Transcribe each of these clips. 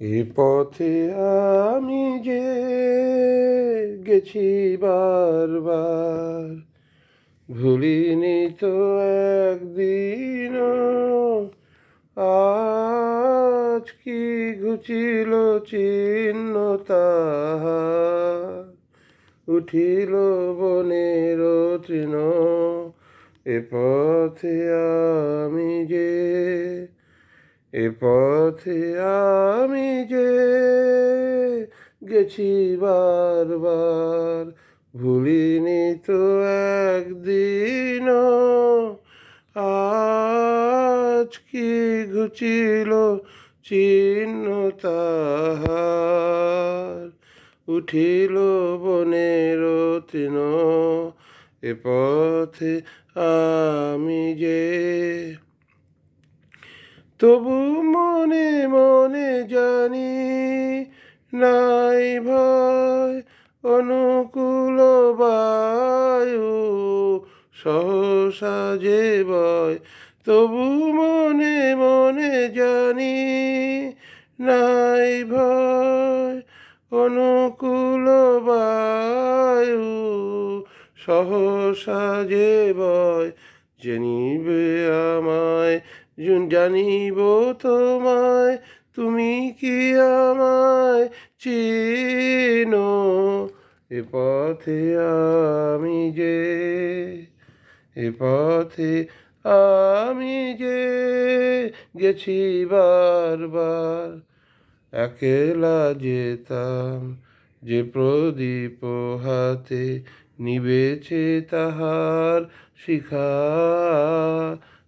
এ পথে আমি যে গেছি বারবার, ভুলিনি তো একদিন আজ কি ঘুচিল চিহ্ন উঠিল বনের তৃণ এ পথে আমি এ পথে আমি যে গেছি বারবার, ভুলিনি তো একদিন আজ কি ঘুচিল চিহ্ন তাহার? উঠিল বনের তৃণ, এ পথে আমি যে তবু মনে মনে জানি নাই ভয়, অনুকূল বায়ু সহসা যে বয়। তবু মনে মনে জানি নাই ভয়, অনুকূল বায়ু সহসা যে বয়। জেনিবে আমায় জানিব তোমায়, তুমি কি আমায় চিনো? এ পথে আমি যে, এ পথে আমি যে গেছি বারবার, একেলা যেতাম যে প্রদীপ হাতে নিবেছে তাহার শিখা।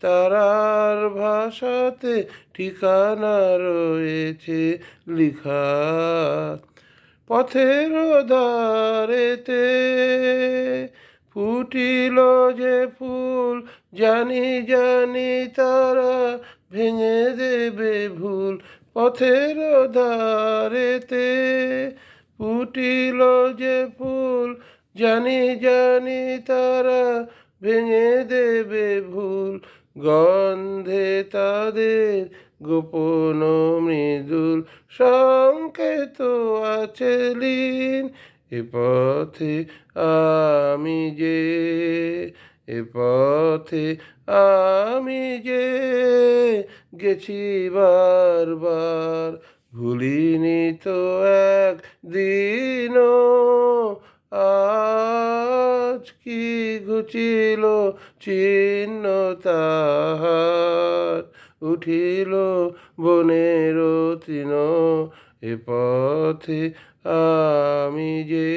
তারার ভাষাতে ঠিকানা রয়েছে লিখা। পথের ধারেতে ফুটিল যে ফুল, জানি জানি তারা ভেঙে দেবে ভুল। পথের ধারেতে ফুটিল যে ফুল, জানি জানি তারা ভেঙে দেবে ভুল। গন্ধে তাদের গোপন মৃদুল সংকেত আছে লীন। এ পথে আমি যে, এ পথে আমি যে গেছি বারবার, ভুলিনি তো এক দিনও আজ কি ঘুচিল চিহ্ন তাহার উঠিল বনের তৃণ এ পথে আমি যে